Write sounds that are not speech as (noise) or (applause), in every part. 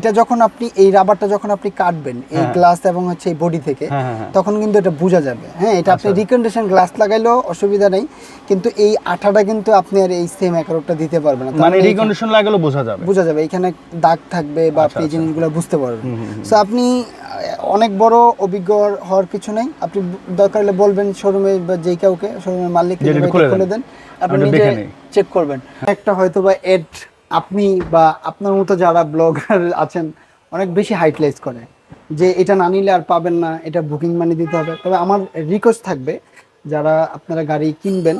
এটা যখন আপনি এই রাবারটা যখন আপনি কাটবেন এই হ্যাঁ। গ্লাস এবং হচ্ছে এই বডি থেকে হ্যাঁ, হ্যাঁ, হ্যাঁ। তখন কিন্তু এটা বোঝা যাবে হ্যাঁ এটা আপনি আচ্ছা। রিকন্ডিশন গ্লাস লাগাইলেও অসুবিধা নেই কিন্তু এই আঠাটা কিন্তু আপনি আর এই সেম একারোটা দিতে পারবেন না মানে রিকন্ডিশন লাগালে বোঝা যাবে বোঝা যাবে এখানে দাগ থাকবে বা আপনি এই আচ্ছা। জিনিসগুলো বুঝতে পারবেন। সো আপনি অনেক বড় অভিজ্ঞ হওয়ার কিছু নেই আপনি দরকার হলে বলবেন শোরুমে বা যেই কাউকে শোরুমের মালিককে যে যে খুলে। দেন আপনি নিজে চেক করবেন একটা হয়তো বা এড আপনি বা আপনার মতো যারা ব্লগার আছেন অনেক বেশি হাইটলাইজ করে যে এটা না নিলে আর পাবেন না, এটা বুকিং মানি দিতে হবে। তবে আমার রিকোয়েস্ট থাকবে যারা আপনারা গাড়ি কিনবেন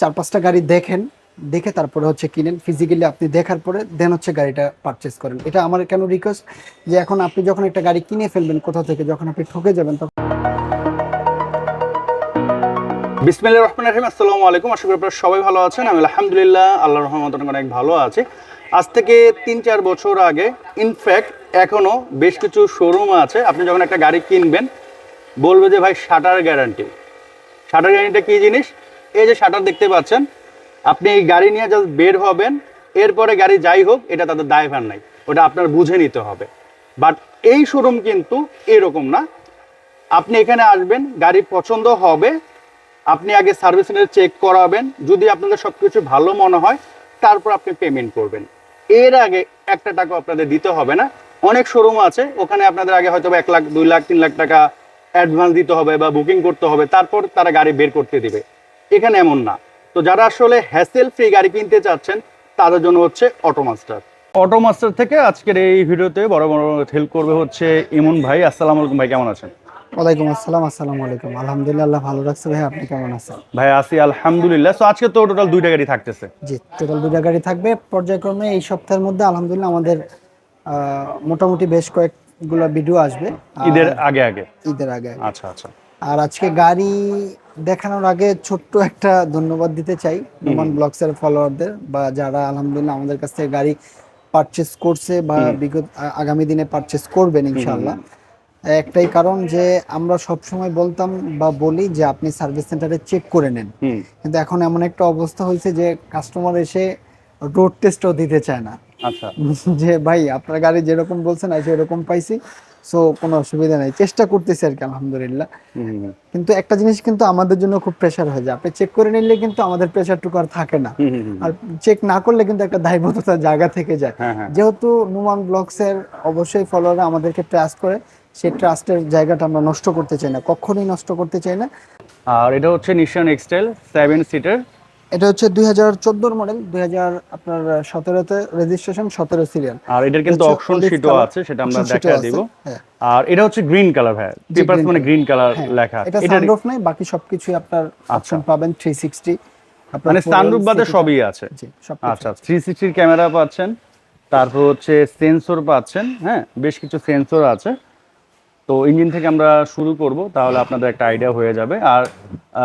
চার পাঁচটা গাড়ি দেখেন, দেখে তারপরে হচ্ছে কিনেন। ফিজিক্যালি আপনি দেখার পরে দেন হচ্ছে গাড়িটা পারচেস করেন। এটা আমার কেন রিকোয়েস্ট যে এখন আপনি যখন একটা গাড়ি কিনে ফেলবেন কোথাও থেকে, যখন আপনি ঠকে যাবেন, তখন বিসমিল্লাহির রহমানির রহিম। আসসালামু আলাইকুম। আশা করি আপনারা সবাই ভালো আছেন। আমি আলহামদুলিল্লাহ, আল্লাহর রহমত অনেক ভালো আছি। আজ থেকে তিন চার বছর আগে ইনফ্যাক্ট এখনও বেশ কিছু শোরুম আছে। আপনি যখন একটা গাড়ি কিনবেন, বলবে যে, ভাই শাটার গ্যারান্টি শাটার গ্যারান্টিটা কী জিনিস? এই যে শাটার দেখতে পাচ্ছেন, আপনি এই গাড়ি নিয়ে জাস্ট বের হবেন। এরপরে গাড়ি যাই হোক, এটা তাদের দায়ভার নাই। ওটা আপনার বুঝে নিতে হবে। বাট এই শোরুম কিন্তু এরকম না। আপনি এখানে আসবেন, গাড়ি পছন্দ হবে আপনি আগে সার্ভিস সেন্টারে চেক করাবেন। যদি আপনাদের সবকিছু ভালো মনে হয়, তারপর আপনি পেমেন্ট করবেন। এর আগে একটা টাকা আপনাদের দিতে হবে না। অনেক শোরুম আছে, ওখানে আপনাদের আগে হয়তো এক লাখ, দুই লাখ, তিন লাখ টাকা অ্যাডভান্স দিতে হবে বা বুকিং করতে হবে, তারপর তারা গাড়ি বের করতে দিবে। এখানে এমন না। তো যারা আসলে হ্যাসেল ফ্রি গাড়ি কিনতে চাচ্ছেন, তাদের জন্য হচ্ছে অটোমাস্টার অটোমাস্টার থেকে আজকের এই ভিডিওতে বড় বড় হেল্প করবে হচ্ছে ইমন ভাই। আসসালামু আলাইকুম ভাই, কেমন আছেন? ওয়ালাইকুম আসসালাম আসসালামু আলাইকুম। আলহামদুলিল্লাহ আল্লাহ ভালো রাখছে। ভাই আপনি কেমন আছেন? ভাই আসি আলহামদুলিল্লাহ। তো আজকে তো টোটাল দুইটা গাড়ি থাকতেছে। জি টোটাল দুটা গাড়ি থাকবে। পর্যায়ক্রমে এই সপ্তাহের মধ্যে আলহামদুলিল্লাহ আমাদের মোটামুটি বেশ কয়েকগুলো ভিডিও আসবে। ঈদের আগে আগে? ঈদের আগে। আচ্ছা আচ্ছা। আর আজকে গাড়ি দেখানোর আগে ছোট্ট একটা ধন্যবাদ দিতে চাই নোমান ব্লগসের ফলোয়ারদের বা যারা আলহামদুলিল্লাহ আমাদের কাছ থেকে গাড়ি পারচেস করছে বা বিগত আগামী দিনে পারচেস করবেন ইনশাল্লাহ একটাই কারণ যে আমরা সব সময় বলতাম বা বলি যে আপনি সার্ভিস সেন্টারে চেক করে নেন। কিন্তু এখন এমন একটা অবস্থা হয়েছে যে কাস্টমার এসে রোড টেস্টও দিতে চায় না। আচ্ছা। (laughs) যে ভাই আপনার গাড়ি যেরকম বলছেন আছে এরকম পাইছি। সো কোনো অসুবিধা নাই। চেষ্টা করতেছি আর কি আলহামদুলিল্লাহ। কিন্তু একটা জিনিস কিন্তু আমাদের জন্য খুব প্রেশার হয়ে যায় আপনি চেক করে নিলে কিন্তু আমাদের প্রেশারটুকু আর থাকে না। আর চেক না করলে কিন্তু একটা দায়বদ্ধতা জায়গা থেকে যায়। হ্যাঁ হ্যাঁ। যেহেতু নুমান ব্লগসের অবশ্যই ফলোয়াররা আমাদেরকে ট্রাস্ট করে। সেই ট্রাস্টের জায়গাটা আমরা নষ্ট করতে চাই না কখনোই নষ্ট করতে চাই না। আর এটা হচ্ছে নিশান এক্সটেল সেভেন সিটার এটা হচ্ছে দুই হাজার চোদ্দোর মডেল দুই হাজার আপনার সতেরোতে রেজিস্ট্রেশন সতেরো সিরিয়াল আর এটার কিন্তু অপশন শিটও আছে সেটা আমরা দেখা দিব। হ্যাঁ। আর এটা হচ্ছে গ্রিন কালার ভাই। পেপারস মানে গ্রিন কালার হ্যাঁ, লেখা। এটা সানরুফ নাই বাকি সবকিছুই আপনার অপশন পাবেন থ্রি সিক্সটি মানে সানরুফ বাদে সবই আছে। আচ্ছা থ্রি সিক্সটির ক্যামেরা পাচ্ছেন। তারপর হচ্ছে সেন্সর পাচ্ছেন হ্যাঁ বেশ কিছু সেন্সর আছে। তো ইঞ্জিন থেকে আমরা শুরু করব তাহলে আপনাদের একটা আইডিয়া হয়ে যাবে। আর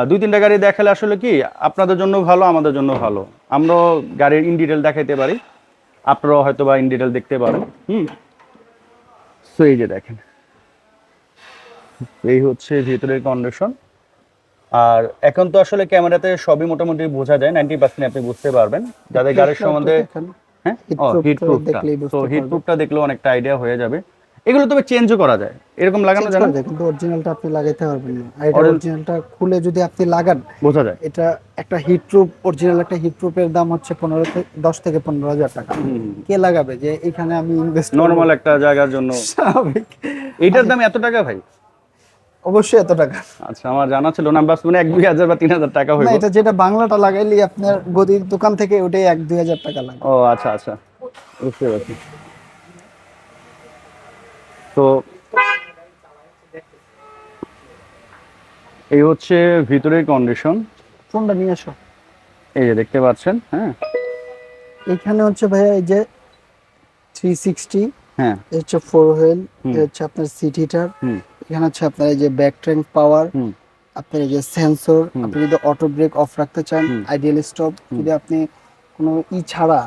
দুই তিনটা গাড়ি দেখালে আসলে কি আপনাদের জন্য ভালো আমাদের জন্য ভালো। আমরাও গাড়ির ইন ডিটেল দেখাইতে পারি। আপনারাও হয়তো বা ইন ডিটেল দেখতে পারেন। হুম? সো এই যে দেখেন। এই হচ্ছে ভিতরের কন্ডিশন আর এখন তো আসলে ক্যামেরাতে সবই মোটামুটি বোঝা যায় নাইনটি পার্সেন্ট আপনি বুঝতে পারবেন। যাদের গাড়ির সম্বন্ধে হ্যাঁ? হিট প্রুফটা তো হিট প্রুফটা দেখলেও অনেকটা আইডিয়া হয়ে যাবে। এগুলো তবে চেঞ্জও করা যায়। এরকম লাগানো যায় না? কিন্তু অরিজিনালটা আপনি লাগাইতে পারবেন না। আর এটা অরিজিনালটা খুলে যদি আপনি লাগান বোঝা যায়। এটা একটা হিট প্রুফ অরিজিনাল একটা হিট প্রুফের দাম হচ্ছে পনেরো থেকে দশ থেকে পনেরো হাজার টাকা। কে লাগাবে যে এখানে আমি ইনভেস্ট নর্মাল একটা জায়গার জন্য। স্বাভাবিক। এইটার দাম এত টাকা ভাই? অবশ্যই এত টাকা। আচ্ছা আমার জানা ছিল না বাস মানে এক দুই হাজার বা তিন হাজার টাকা না হইব। এটা যেটা বাংলাটা লাগাইলে আপনার গদির দোকান থেকে ওটাই এক দুই হাজার টাকা লাগে। ও আচ্ছা আচ্ছা। বুঝতে পারছি। তো এই হচ্ছে ভিতরের কন্ডিশন ফোনটা নিয়ে আসো? এই যে দেখতে পাচ্ছেন হ্যাঁ। এখানে হচ্ছে ভাইয়া এই যে থ্রি সিক্সটি হ্যাঁ। হচ্ছে ফোর হুইল হচ্ছে আপনার সিট হিটার এখানে হচ্ছে আপনার এই যে ব্যাক ট্রেন পাওয়ার আপনার এই যে সেন্সর আপনি যদি অটো ব্রেক অফ রাখতে চান আইডিয়াল স্টপ যদি আপনি কোনো ই ছাড়া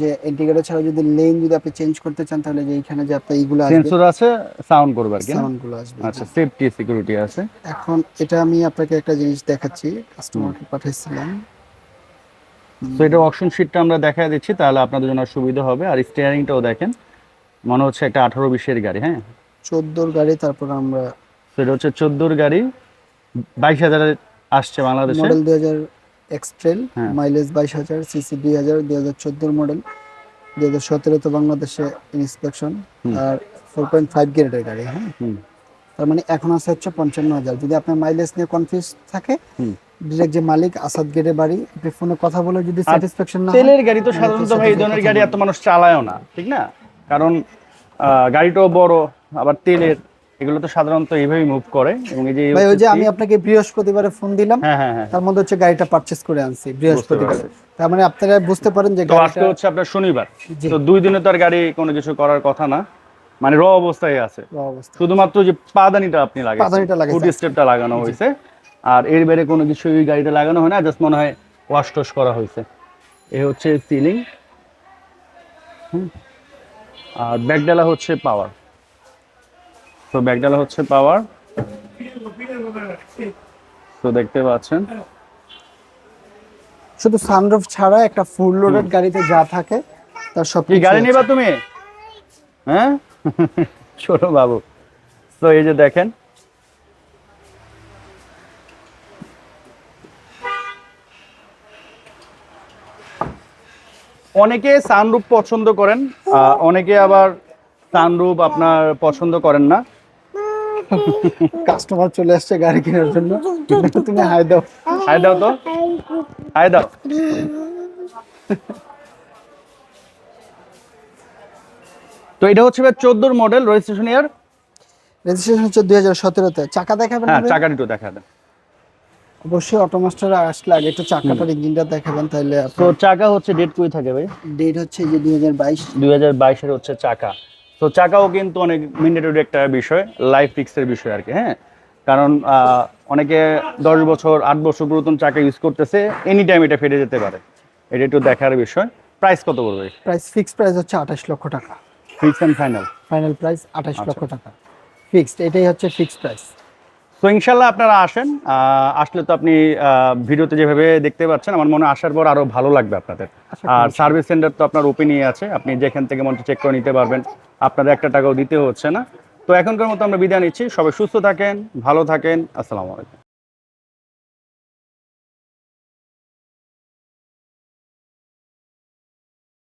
যে ইন্ডিকেটর ছাড়া যদি লেন যদি আপনি চেঞ্জ করতে চান তাহলে যে এখানে যে আপনার এইগুলো সেন্সর আছে সাউন্ড করবে আর কি? সাউন্ডগুলো আসবে আচ্ছা সেফটি সিকিউরিটি আছে। এখন এটা আমি আপনাকে একটা জিনিস দেখাচ্ছি কাস্টমারকে পাঠাইছিলাম। তো এটা অপশন শিটটা আমরা দেখা দিচ্ছি তাহলে আপনাদের জন্য সুবিধা হবে। আর স্টিয়ারিংটাও দেখেন মনে হচ্ছে একটা আঠারো বিশের গাড়ি হ্যাঁ? চোদ্দোর গাড়ি তারপর আমরা সেটা হচ্ছে চোদ্দোর গাড়ি বাইশ হাজারে আসছে বাংলাদেশে। মডেল দুই হাজার এক্সট্রেল হ্যাঁ। মাইলেজ বাইশ হাজার সিসি দুই হাজার দুই হাজার চোদ্দোর মডেল দুই হাজার সতেরোতে বাংলাদেশে ইন্সপেকশন আর ফোর পয়েন্ট ফাইভ গ্রেডের গাড়ি হ্যাঁ? তার মানে এখন আছে হচ্ছে পঞ্চান্ন হাজার। যদি আপনার মাইলেজ নিয়ে কনফিউজ থাকে ডিরেক্ট যে মালিক আসাদ গেটে বাড়ি আপনি ফোনে কথা বলে যদি স্যাটিসফ্যাকশন না তেলের গাড়ি তো সাধারণত ভাই এই ধরনের গাড়ি এত মানুষ চালায়ও না ঠিক না? কারণ গাড়িটাও বড় আবার তেলের এগুলো তো সাধারণত এইভাবেই মুভ করে। এবং এই যে ভাই ওই যে আমি আপনাকে বৃহস্পতিবারে ফোন দিলাম হ্যাঁ হ্যাঁ হ্যাঁ। তার মধ্যে হচ্ছে গাড়িটা পারচেজ করে আনছি বৃহস্পতিবারে। তার মানে আপনারা বুঝতে পারেন যে আজকে হচ্ছে আপনার শনিবার। তো দুই দিনে তো আর গাড়ি কোনো কিছু করার কথা না। মানে র অবস্থায় আছে। শুধুমাত্র যে পাদানিটা আপনি লাগাইছেন। পাদানিটা লাগাইছি। ফুট স্টেপটা লাগানো হয়েছে। আর এর বাইরে কোনো কিছু এই গাড়িটা লাগানো হয় না জাস্ট মনে হয় ওয়াশ টস করা হয়েছে। এ হচ্ছে সিলিং আর ব্যাকডালা হচ্ছে পাওয়ার তো ব্যাকডালা হচ্ছে পাওয়ার তো দেখতে পাচ্ছেন। শুধু সানরুফ ছাড়া একটা ফুল লোডেড গাড়িতে যা থাকে তার সব কি গাড়ি নেবা তুমি? হ্যাঁ? (laughs) ছোট বাবু। তো এই যে দেখেন। অনেকে সানরূপ পছন্দ করেন আহ, অনেকে আবার সানরূপ আপনার পছন্দ করেন না। কাস্টমার চলে আসছে গাড়ি কেনার জন্য। তুমি হাই দাও। হাই দাও তো। হাই দাও। তো এটা হচ্ছে চোদ্দোর মডেল রেজিস্ট্রেশন ইয়ার রেজিস্ট্রেশন হচ্ছে দুই হাজার সতেরোতে। চাকা দেখাবেন হ্যাঁ? চাকাটি একটু দেখা দেন অবশ্যই অটোমাস্টার আসলে আগে একটু চাকাটার ইঞ্জিনটা দেখাবেন তাহলে তো চাকা হচ্ছে ডেট কই থাকে ভাই? ডেট হচ্ছে যে দুই হাজার বাইশ। দুই হাজার বাইশের হচ্ছে চাকা। তো চাকাও কিন্তু অনেক মিন্ডেটরি একটা বিষয় লাইফ ফিক্সের বিষয় আর কি হ্যাঁ? কারণ অনেকে দশ বছর আট বছর পুরাতন চাকা ইউজ করতেছে এনি টাইম এটা ফেটে যেতে পারে। এটা একটু দেখার বিষয়। প্রাইস কত পড়বে? প্রাইস ফিক্স প্রাইস হচ্ছে আঠাশ লক্ষ টাকা। Fix and final final price আঠাশ আচ্ছা। লক্ষ টাকা। ফিক্সড এটাই হচ্ছে ফিক্সড প্রাইস তো ইনশাল্লাহ আপনারা আসেন। আসলে তো আপনি আহ, ভিডিওতে যেভাবে দেখতে পাচ্ছেন আমার মনে আসার পর আরও ভালো লাগবে আপনাদের। আর সার্ভিস সেন্টার তো আপনার ওপেনই আছে আপনি যেখান থেকে মনে চেক করে নিতে পারবেন। আপনাদের একটা টাকাও দিতে হচ্ছে না। তো এখনকার মতো আমরা বিদায় নিচ্ছি। সবাই সুস্থ থাকেন ভালো থাকেন। আসসালামু আলাইকুম।